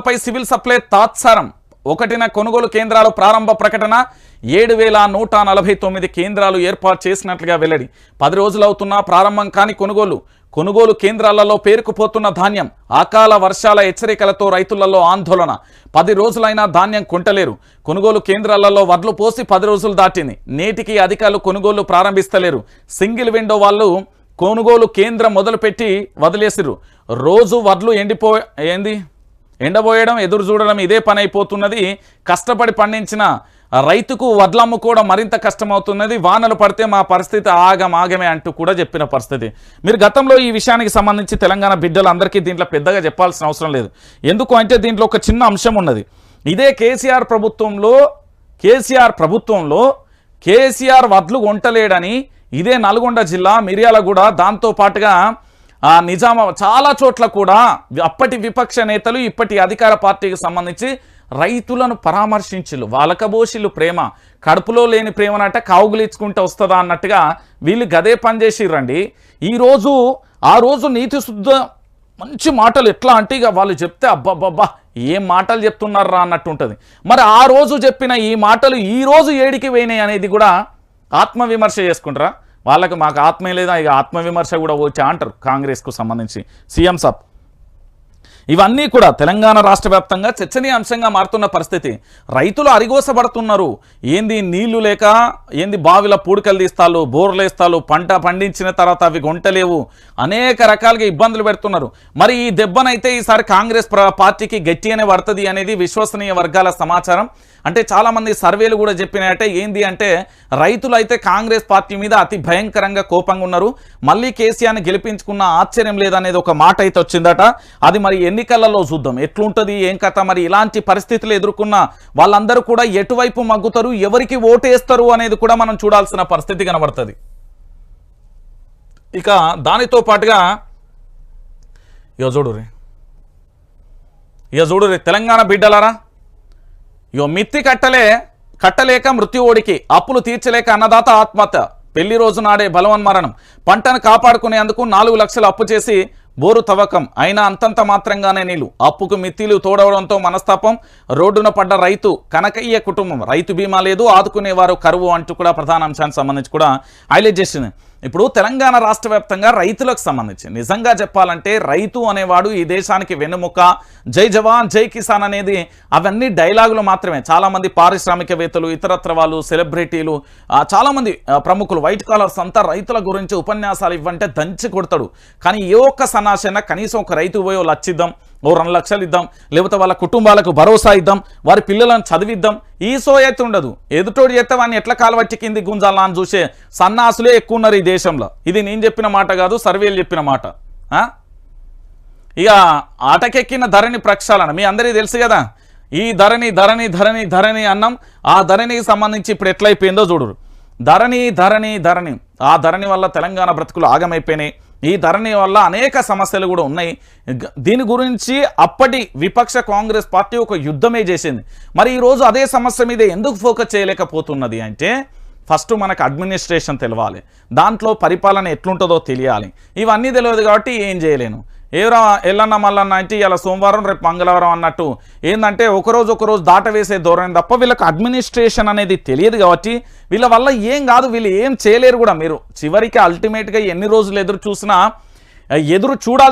పై civil supply తాత్సారం. ఒకటిన కొనుగోలు కేంద్రాలు ప్రారంభ ప్రకటన ఏడు వేల నూట నలభై తొమ్మిది కేంద్రాలు ఏర్పాటు చేసినట్లుగా వెల్లడి. పది రోజులవుతున్నా ప్రారంభం కాని కొనుగోలు. కొనుగోలు కేంద్రాలలో పేరుకుపోతున్న ధాన్యం అకాల వర్షాల హెచ్చరికలతో రైతులలో ఆందోళన. పది రోజులైనా ధాన్యం కొంటలేరు. కొనుగోలు కేంద్రాలలో వడ్లు పోసి పది రోజులు దాటింది. నేటికి అధికారులు కొనుగోలు ప్రారంభిస్తలేరు. సింగిల్ విండో వాళ్ళు కొనుగోలు కేంద్రం మొదలుపెట్టి వదిలేసిరు రోజు వడ్లు ఎండిపో ఏంది? ఎండబోయడం ఎదురు చూడడం ఇదే పని అయిపోతున్నది కష్టపడి పండించిన రైతుకు వడ్లు అమ్ముకోవడం మరింత కష్టమవుతున్నది. వానలు పడితే మా పరిస్థితి ఆగం ఆగమే అంటూ కూడా చెప్పిన పరిస్థితి. మీరు గతంలో ఈ విషయానికి సంబంధించి తెలంగాణ బిడ్డలందరికీ దీంట్లో పెద్దగా చెప్పాల్సిన అవసరం లేదు. ఎందుకు అంటే దీంట్లో ఒక చిన్న అంశం ఉన్నది. ఇదే కేసీఆర్ ప్రభుత్వంలో కేసీఆర్ ప్రభుత్వంలో కేసీఆర్ వడ్లు వంటలేడని ఇదే నల్గొండ జిల్లా మిర్యాలగూడ దాంతో పాటుగా ఆ నిజామ చాలా చోట్ల కూడా అప్పటి విపక్ష నేతలు ఇప్పటి అధికార పార్టీకి సంబంధించి రైతులను పరామర్శించులు వాలకబోషిలు ప్రేమ. కడుపులో లేని ప్రేమనట కావుగులిచ్చుకుంటే వస్తుందా అన్నట్టుగా వీళ్ళు గదే పనిచేసిర్రండి ఈరోజు ఆ రోజు నీతి శుద్ధ మంచి మాటలు ఎట్లా అంటే ఇక వాళ్ళు చెప్తే అబ్బబ్బబ్బా ఏం మాటలు చెప్తున్నారా అన్నట్టు ఉంటుంది మరి ఆ రోజు చెప్పిన ఈ మాటలు ఈ రోజు ఏడికి పోయినాయి అనేది కూడా ఆత్మవిమర్శ చేసుకుంటారా? వాళ్ళకు మాకు ఆత్మే లేదా ఇక ఆత్మవిమర్శ కూడా వచ్చా అంటారు కాంగ్రెస్కు సంబంధించి. సీఎం సాబ్ ఇవన్నీ కూడా తెలంగాణ రాష్ట్ర వ్యాప్తంగా చర్చనీయాంశంగా మారుతున్న పరిస్థితి. రైతులు అరిగోసపడుతున్నారు ఏంది నీళ్ళు లేక ఏంది బావిల పూడికలు తీస్తాలు బోర్లు వేస్తాలు పంట పండించిన తర్వాత అవి గుంటలేవు. అనేక రకాలుగా ఇబ్బందులు పెడుతున్నారు. మరి ఈ దెబ్బనైతే ఈసారి కాంగ్రెస్ పార్టీకి గట్టిగానే పడుతుంది అనేది విశ్వసనీయ వర్గాల సమాచారం. అంటే చాలామంది సర్వేలు కూడా చెప్పినాయంటే ఏంది అంటే రైతులు అయితే కాంగ్రెస్ పార్టీ మీద అతి భయంకరంగా కోపంగా ఉన్నారు. మళ్ళీ కేసీఆర్ని గెలిపించుకున్న ఆశ్చర్యం లేదనేది ఒక మాట అయితే వచ్చిందట. అది మరి ఎన్నికలలో చూద్దాం. ఎట్లుంటుంది ఏం కథ మరి ఇలాంటి పరిస్థితులు ఎదుర్కొన్న వాళ్ళందరూ కూడా ఎటువైపు మగ్గుతారు ఎవరికి ఓటేస్తారు అనేది కూడా మనం చూడాల్సిన పరిస్థితి కనబడుతుంది. ఇక దానితో పాటుగా ఇక చూడుర్రి. ఇక చూడుర్రి తెలంగాణ బిడ్డలారా ఇగో మిత్తి కట్టలే కట్టలేక మృత్యువోడికి అప్పులు తీర్చలేక అన్నదాత ఆత్మహత్య. పెళ్ళి రోజు నాడే బలవన్మరణం. పంటను కాపాడుకునేందుకు నాలుగు లక్షలు అప్పు చేసి బోరు తవ్వకం. అయినా అంతంత మాత్రంగానే నీళ్ళు. అప్పుకు మిత్తిలు తోడవడంతో మనస్తాపం. రోడ్డున పడ్డ రైతు కనకయ్య కుటుంబం. రైతు బీమా లేదు ఆదుకునేవారు కరువు అంటూ కూడా ప్రధాన అంశానికి సంబంధించి కూడా హైలైట్ చేసింది. ఇప్పుడు తెలంగాణ రాష్ట్ర వ్యాప్తంగా రైతులకు సంబంధించి నిజంగా చెప్పాలంటే రైతు అనేవాడు ఈ దేశానికి వెన్నుముక జై జవాన్ జై కిసాన్ అనేది అవన్నీ డైలాగులు మాత్రమే. చాలామంది పారిశ్రామికవేత్తలు ఇతరత్ర వాళ్ళు సెలబ్రిటీలు చాలామంది ప్రముఖులు వైట్ కాలర్స్ అంతా రైతుల గురించి ఉపన్యాసాలు ఇవ్వంటే దంచి కొడతాడు. కానీ ఏ ఒక్క సన్నాసైనా కనీసం ఒక రైతు పోయో లచ్చిద్దాం ఓ రెండు లక్షలు ఇద్దాం లేకపోతే వాళ్ళ కుటుంబాలకు భరోసా ఇద్దాం వారి పిల్లలను చదివిద్దాం. ఈ సో అయితే ఉండదు. ఎదుటోడు చేస్తే వాడిని ఎట్లా కాలువట్టి కింది గుంజాలా అని చూసే సన్నాసులే ఎక్కువ ఉన్నారు ఈ దేశంలో. ఇది నేను చెప్పిన మాట కాదు సర్వేలు చెప్పిన మాట. ఆ? ఇక ఆటకెక్కిన ధరణి ప్రక్షాళన. మీ అందరికీ తెలుసు కదా ఈ ధరణి ధరణి ధరణి ధరణి అన్నం ఆ ధరణికి సంబంధించి ఇప్పుడు ఎట్లయిపోయిందో చూడరు ధరణి ధరణి ధరణి. ఆ ధరణి వల్ల తెలంగాణ బ్రతుకులు ఆగమైపోయినాయి. ఈ ధరణి వల్ల అనేక సమస్యలు కూడా ఉన్నాయి. దీని గురించి అప్పటి విపక్ష కాంగ్రెస్ పార్టీ ఒక యుద్ధమే చేసింది. మరి ఈరోజు అదే సమస్య మీద ఎందుకు ఫోకస్ చేయలేకపోతున్నది అంటే ఫస్ట్ మనకు అడ్మినిస్ట్రేషన్ తెలవాలి. దాంట్లో పరిపాలన ఎట్లుంటుందో తెలియాలి. ఇవన్నీ తెలియదు కాబట్టి ఏం చేయలేను. ఏరా ఎల్లన్న మల్లన్న అంటే ఇలా సోమవారం రేపు మంగళవారం అన్నట్టు. ఏంటంటే ఒకరోజు ఒకరోజు దాట వేసే ధోరణి తప్ప వీళ్ళకి అడ్మినిస్ట్రేషన్ అనేది తెలియదు కాబట్టి వీళ్ళ వల్ల ఏం కాదు వీళ్ళు ఏం చేయలేరు కూడా మీరు. చివరికి అల్టిమేట్గా ఎన్ని రోజులు ఎదురు చూసినా ఎదురు చూడాల్సి